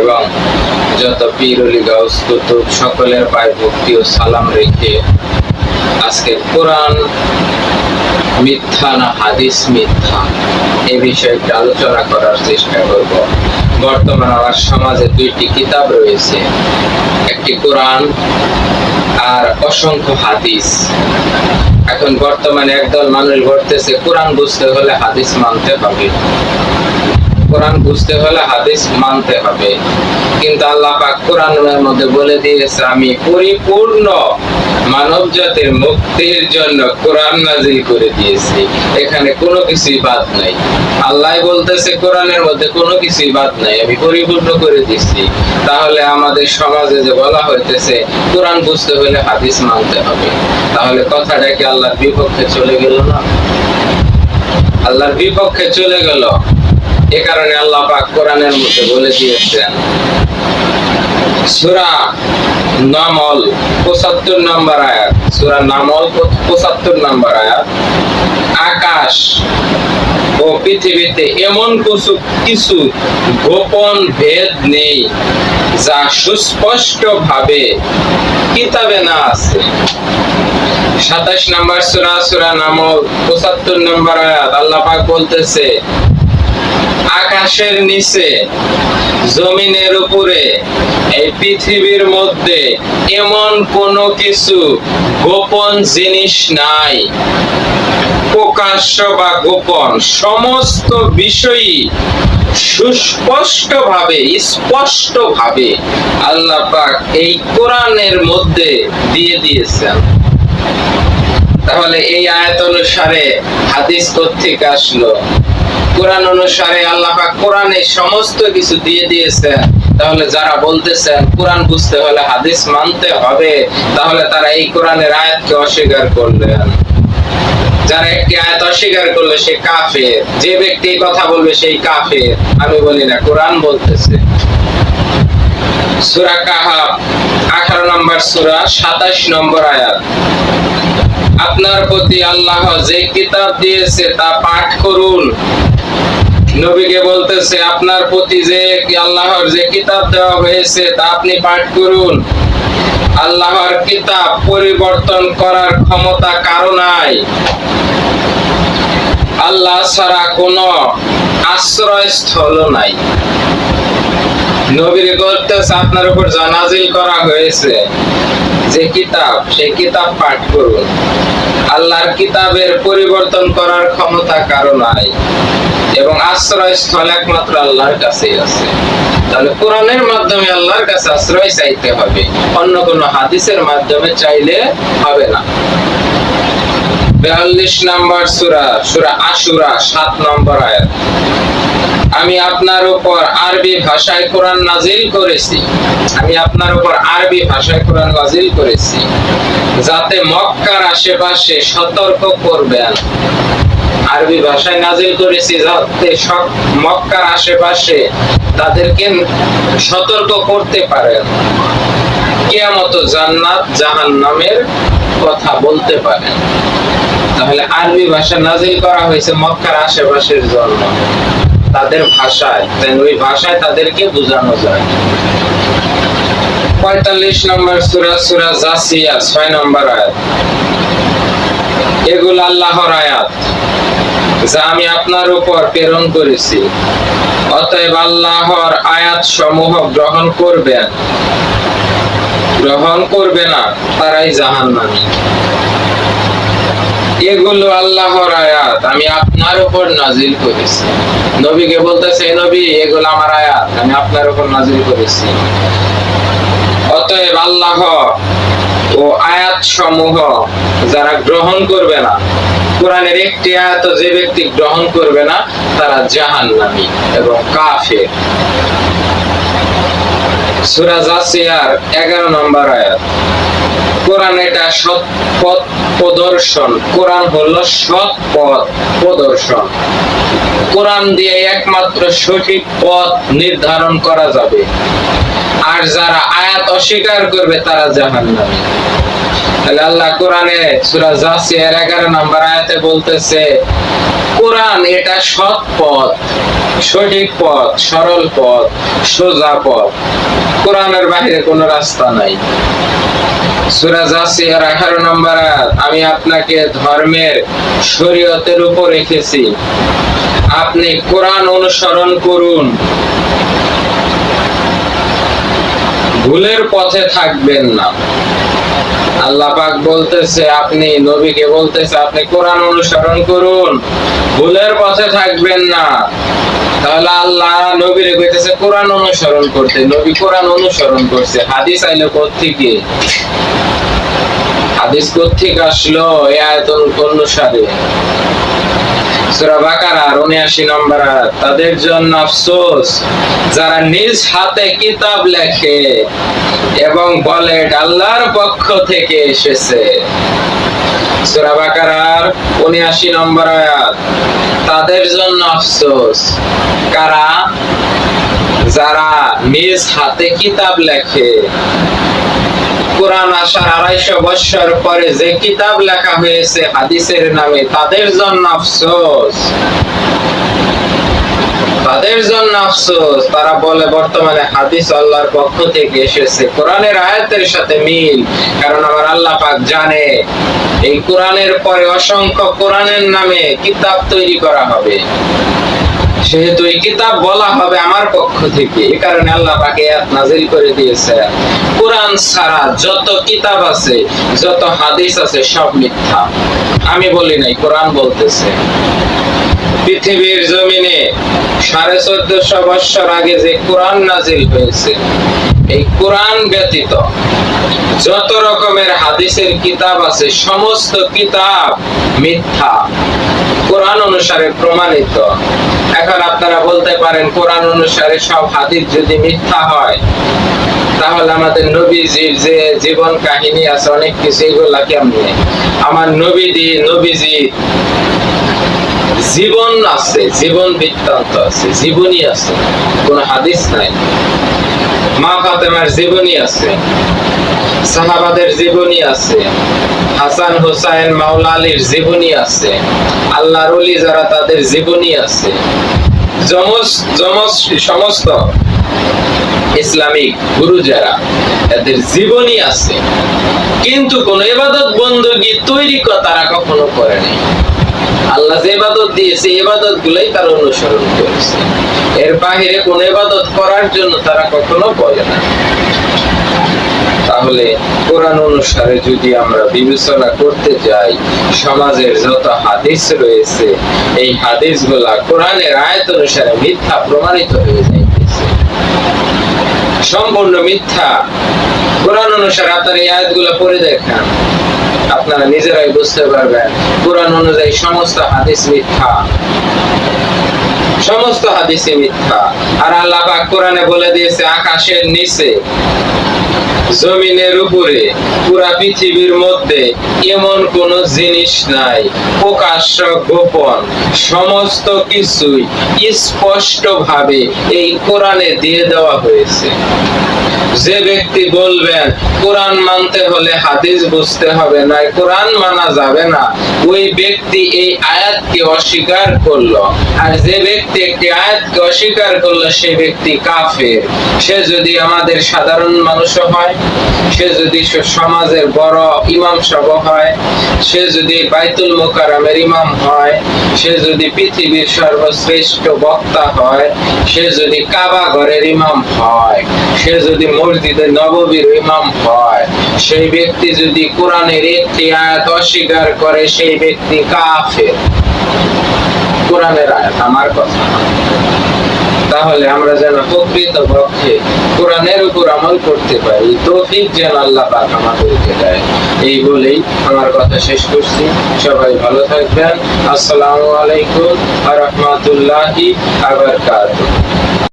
এবং যত পীর অলি গাউস কুতুব সকলের ভক্তি ও সালাম রেখে আজকে কোরআন মিথ্যা না হাদিস মিথ্যা এই বিষয়টি আলোচনা করার চেষ্টা করব। বর্তমান আমার সমাজে দুইটি কিতাব রয়েছে, একটি কোরআন আর অসংখ্য হাদিস। এখন বর্তমানে একদল মানুষ ঘটতেছে কোরআন বুঝতে হলে হাদিস মানতে হবে। কোরআন বুঝতে হলে হাদিস মানতে হবে। কিন্তু আল্লাহ পাক কোরআনের মধ্যে বলে দিয়েছে, আমি পরিপূর্ণ মানব জাতির মুক্তির জন্য কোরআন নাজিল করে দিয়েছি। এখানে কোনো কিছুই বাদ নাই। আল্লাহ বলতেছে, কোরআনের মধ্যে কোনো কিছুই বাদ নাই, আমি পরিপূর্ণ করে দিচ্ছি তাহলে আমাদের সমাজে যে বলা হইতেছে, কোরআন বুঝতে হলে হাদিস মানতে হবে। তাহলে কথাটা কি আল্লাহর বিপক্ষে চলে গেল না? আল্লাহর বিপক্ষে চলে গেল? এ কারণে আল্লাহ পাক কোরআনের মধ্যে বলে দিয়েছেন, সূরা নামল 75 নম্বর আয়াত, সূরা নামল 75 নম্বর আয়াত, আকাশ ও পৃথিবীতে এমন কিছু কিছু গোপন ভেদ নেই যা সুস্পষ্ট ভাবে কিতাবে না আছে। সাতাশ নম্বর সুরা সুরা নামল 75 নম্বর আয়াত, আল্লাহ পাক বলতেছে আকাশের নিচে, জমিনের উপরে, এই পৃথিবীর মধ্যে এমন কোনো কিছু গোপন জিনিস নাই। প্রকাশ্য বা গোপন সমস্ত বিষয়ই সুস্পষ্ট ভাবে স্পষ্ট ভাবে আল্লাহ পাক এই কোরআনের মধ্যে দিয়ে দিয়েছেন। তাহলে এই আয়াত অনুসারে হাদিস থেকে আসলো। কোরআন অনুসারে আল্লাহ কোরআনে সমস্ত কিছু দিয়ে দিয়েছেন। তাহলে যারা বলতেছেন, কোরআন বুঝতে হলে হাদিস মানতে হবে, তাহলে তারা এই কোরআনের আয়াতকে অস্বীকার করলেন। যারা একটি আয়াত অস্বীকার করল, সে কাফের। যে ব্যক্তি কথা বলবে, সেই কাফের। আমি বলি না, কোরআন বলতেছে। সূরা কাহাব 18 নম্বর সূরা 27 নম্বর আয়াত। আপনার প্রতি আল্লাহ যে কিতাব দিয়েছে তা পাঠ করুন। নবীকে বলতেছে, আপনার প্রতি যে আল্লাহর যে কিতাব দেওয়া হয়েছে তা আপনি পাঠ করুন। আল্লাহর কিতাব পরিবর্তন করার ক্ষমতা কারও নাই। আল্লাহ ছাড়া কোনো আশ্রয়স্থল নাই। নবীর আপনার উপর জানাজিল করা হয়েছে। যে কিতাব কিতাব পাঠ করুন। আল্লাহর কিতাবের পরিবর্তন করার ক্ষমতা কারও নাই। এবং আশ্রয়স্থল একমাত্র আল্লাহর কাছেই আছে। তাহলে কোরআনের মাধ্যমে আল্লাহর কাছে আশ্রয় চাইতে হবে। অন্য কোনো হাদিসের মাধ্যমে চাইলে হবে না। বিয়াল্লিশ নম্বর সুরা সুরা আশুরা, সাত নম্বর আয়াত। আমি আপনার উপর আরবি ভাষায় কোরআন নাজিল করেছি। আমি আপনার উপর আরবি ভাষায় কোরআন নাজিল করেছি। যাতে মক্কার আশেপাশে সতর্ক করবেন আরবি ভাষায় নাজিল করেছি যাতে মক্কার আশেপাশে তাদেরকে সতর্ক করতে পারেন কিয়ামত জান্নাত জাহান নামের কথা বলতে পারেন। তাহলে আরবি ভাষা নাজিল করা হয়েছে মক্কার আশেপাশের জন্য। তাদের ভাষায় ওই ভাষায় তাদেরকে বোঝানো যায়। পঁয়তাল্লিশ নম্বর সুরা সুরা জাসিয়া ছয় নম্বর আয়াত। এগুলো আল্লাহর আয়াত, যা আমি আপনার উপর প্রেরণ করেছি। অতএব আল্লাহর আয়াত সমূহ গ্রহণ করবেন। গ্রহণ করবে না, তারাই জাহান্নামী। এগুলো আল্লাহর আয়াত, আমি আপনার উপর নাজিল করেছি। নবীকে বলতেছে "এ নবী, এগুলো আমার আয়াত, আমি আপনার উপর নাজিল করেছি। অতএব আল্লাহ ও আয়াত সমূহ যারা গ্রহণ করবে না, কোরআনের একটি আয়াত যে ব্যক্তি গ্রহণ করবে না, তারা জাহান জাহান্নামী এবং কাফের। 11 নম্বর আয়াত। কোরআন এটা সৎ পথ প্রদর্শন। কোরআন সৎ পথ প্রদর্শন। কোরআন দিয়ে একমাত্র সঠিক পথ নির্ধারণ করা যাবে। আর যারা আয়াত অস্বীকার করবে, তারা জাহান্নামী। তাহলে আল্লাহ কোরআনে সূরা জাসিয়ার 11 নম্বর আয়াতে বলতেছে, কোরআন এটা সৎ পথ। সঠিক পথ, সরল পথ, সোজা পথ। কোরআনের বাইরে কোনো রাস্তা নাই। সূরা জাসিয়ার 18 নম্বর আমি আপনাকে ধর্মের শরীয়তের উপর রেখেছি। আপনি কোরআন অনুসরণ করুন। ভুলের পথে থাকবেন না। আল্লাহ পাক বলতেছে, আপনি নবীকে বলতেছে, আপনি কোরআন অনুসরণ করুন। ভুলের পথে থাকবেন না। তাহলে আল্লাহ নবীরে কইতেছে, কোরআন অনুসরণ করতে। নবী কোরআন অনুসরণ করছে। হাদিস আইলো কোথেকে হাদিস কোথেকে আসলো? এ আয়তন অনুসারে সূরা বাকারা 79 নম্বর তাদের জন্য আফসোস, যারা নিজ হাতে কিতাব লেখে এবং বলে আল্লাহর পক্ষ থেকে এসেছে। সূরা বাকারার 79 নম্বর আয়াত, তাদের জন্য আফসোস। কারা? যারা নিজ হাতে কিতাব লেখে, কোরআন আসার আড়াইশো বৎসর পরে যে কিতাব লেখা হয়েছে হাদিসের নামে, তাদের জন্য আফসোস। তাদের জন্য আফসোস। তারা বলে, বর্তমানে হাদিস আল্লাহর পক্ষ থেকে এসেছে। কোরআনের আয়াতের সাথে মিল। কারণ আমার আল্লাহ পাক জানে, এই কোরআনের পরে অসংখ্য কোরআনের নামে কিতাব তৈরি করা হবে। সেহেতু এই কিতাব বলা হবে আমার পক্ষ থেকে। এ কারণে আল্লাহ পাকে নাজিল করে দিয়েছে। কোরআন ছাড়া যত কিতাব আছে, যত হাদিস আছে, সব মিথ্যা। আমি বলি নাই, কোরআন বলতেছে। পৃথিবীর জমিনে সাড়ে চোদ্দশো বৎসর আগে যে কোরআন নাজিল হয়েছে, এই কোরআন ব্যতীত যত রকমের হাদিসের কিতাব আছে, সমস্ত কিতাব মিথ্যা। কোরআন অনুসারে প্রমাণিত। এখন আপনারা বলতে পারেন, কোরআন অনুসারে সব হাদিস যদি মিথ্যা হয়, তাহলে আমাদের নবীজির যে জীবন কাহিনী আছে, অনেক কিছু এগুলা কেমনে? আমার নবীদি নবীজি জীবন আছে, জীবন বৃত্তান্ত আছে, জীবনী আছে, কোন হাদিস নাই। মা ফাতেমার জীবনী আছে, সাহাবাদের জীবনী আছে, হাসান হোসাইন মাওলা আলীর জীবনী আছে, আল্লাহর ওলি যারা তাদের জীবনী আছে। যমস যমস সমস্ত ইসলামিক গুরু যারা, এদের জীবনী আছে। কিন্তু কোন ইবাদত বন্দী তৈরি তারা কখনো করেনি আল্লাহ যে ইবাদত দিয়েছে ইবাদত গুলাই তারা অনুসরণ করেছে। এর বাহিরে কোন ইবাদত করার জন্য তারা কখনো বলে না। তাহলে কোরআন অনুসারে যদি আমরা বিবেচনা করতে যাই, সমাজের যত হাদিস রয়েছে, এই হাদিসগুলা কোরআনের আয়াত অনুসারে মিথ্যা প্রমাণিত হয়ে যাইতেছে। সম্পূর্ণ মিথ্যা কোরআন অনুসারে আপনার এই আয়াতগুলো পড়ে দেখান। আপনারা নিজেরাই বুঝতে পারবেন। কোরআন অনুযায়ী সমস্ত হাদিস মিথ্যা। সমস্ত হাদিসে মিথ্যা। আর আল্লাহ পাক কোরআনে বলে দিয়েছে, আকাশের নিচে, জমিনের উপরে, পুরা পৃথিবীর মধ্যে এমন কোন জিনিস নাই, প্রকাশ্য, গোপন, সমস্ত কিছুই স্পষ্ট ভাবে এই কোরআনে দিয়ে দেওয়া হয়েছে। যে ব্যক্তি বলবেন, কোরআন মানতে হলে হাদিস বুঝতে হবে না কোরআন মানা যাবে না। ওই ব্যক্তি এই আয়াতকে অস্বীকার করল। আর যে ব্যক্তি একটি আয়াতকে অস্বীকার করল, সে ব্যক্তি কাফের। সে যদি আমাদের সাধারণ মানুষও হয়, সে যদি সমাজের বড় ইমাম সভা হয়, সে যদি বাইতুল মোকারামের ইমাম হয়, সে যদি পৃথিবীর সর্বশ্রেষ্ঠ বক্তা হয়, সে যদি কাবা ঘরের ইমাম হয়, সে যদি মসজিদে নববীর ইমাম হয়, সেই ব্যক্তি যদি কোরআনের একটি আয়াত অস্বীকার করে, সেই ব্যক্তি কাফের। কোরআনের আয়াত, আমার কথা। তাহলে আমরা যেন প্রকৃত পক্ষে কোরআনের উপর আমল করতে পারি তৌফিক যেন আল্লাহ পাক আমাদেরকে দেয়। এই বলেই আমার কথা শেষ করছি। সবাই ভালো থাকবেন। আসসালামু আলাইকুম আ রহমাতুল্লাহি আবার